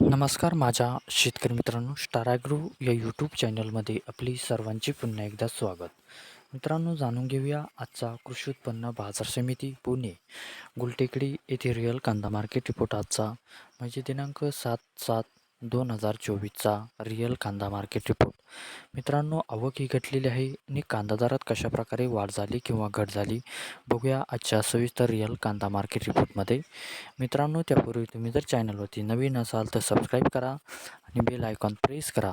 नमस्कार माझ्या शेतकरी मित्रांनो स्टाराग्रु या यूट्यूब चॅनलमध्ये आपली सर्वांचे पुन्हा एकदा स्वागत. मित्रांनो जाणून घेऊया आजचा कृषी उत्पन्न बाजार समिती पुणे. गुलटेकडी येथे रिअल कांदा मार्केट रिपोर्ट आजचा. म्हणजे दिनांक सात सात दोन हजार चोवीसचा रिअल कांदा मार्केट रिपोर्ट. मित्रांनो आवक ही घटलेली आहे आणि कांदा दरात कशाप्रकारे वाढ झाली किंवा घट झाली बघूया आजच्या सविस्तर रिअल कांदा मार्केट रिपोर्टमध्ये. मित्रांनो त्यापूर्वी तुम्ही जर चॅनलवरती नवीन असाल तर सबस्क्राईब करा आणि बेल आयकॉन प्रेस करा.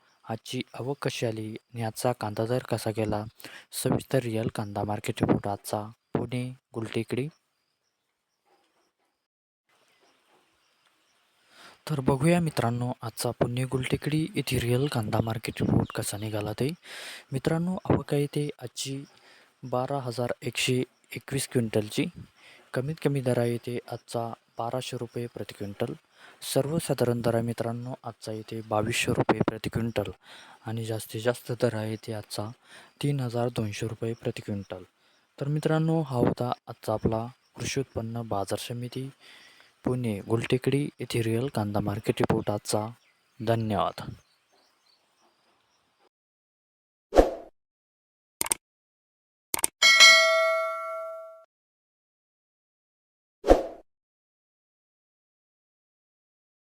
आजची आवक कशी आली? आणि आजचा कांदा दर कसा गेला? सविस्तर रिअल कांदा मार्केट रिपोर्ट आजचा. पुणे गुलटेकडी. तर बघूया मित्रांनो आजचा पुणे गुलटेकडी येथे रिअल कांदा मार्केट रिपोर्ट कसा निघाला ते. मित्रांनो आवक आहे ते आजची बारा हजार एकशे एकवीस क्विंटलची. कमीत कमी दर आहे ते आजचा बाराशे रुपये प्रति क्विंटल. सर्वसाधारण दर आहे मित्रांनो आजचा इथे बावीसशे रुपये प्रति क्विंटल. आणि जास्तीत जास्त दर आहे ते आजचा तीन हजार दोनशे रुपये प्रति क्विंटल. तर मित्रांनो हा होता आजचा आपला कृषी उत्पन्न बाजार समिती पुणे गुलटेकडी येथे रिअल कांदा मार्केट रिपोर्ट आजचा. धन्यवाद.